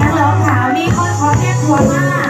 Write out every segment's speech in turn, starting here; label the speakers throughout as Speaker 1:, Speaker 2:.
Speaker 1: นักรองสาวนี่ค่อยขอเรียกหัวหน้า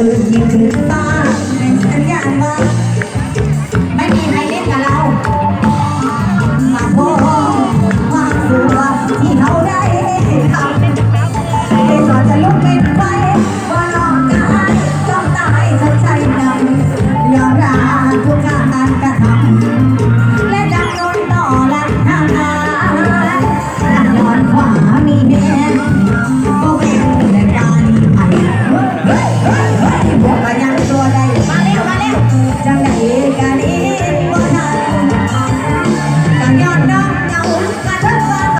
Speaker 1: คือมีถึงป้าเป็นสัญญาณว่า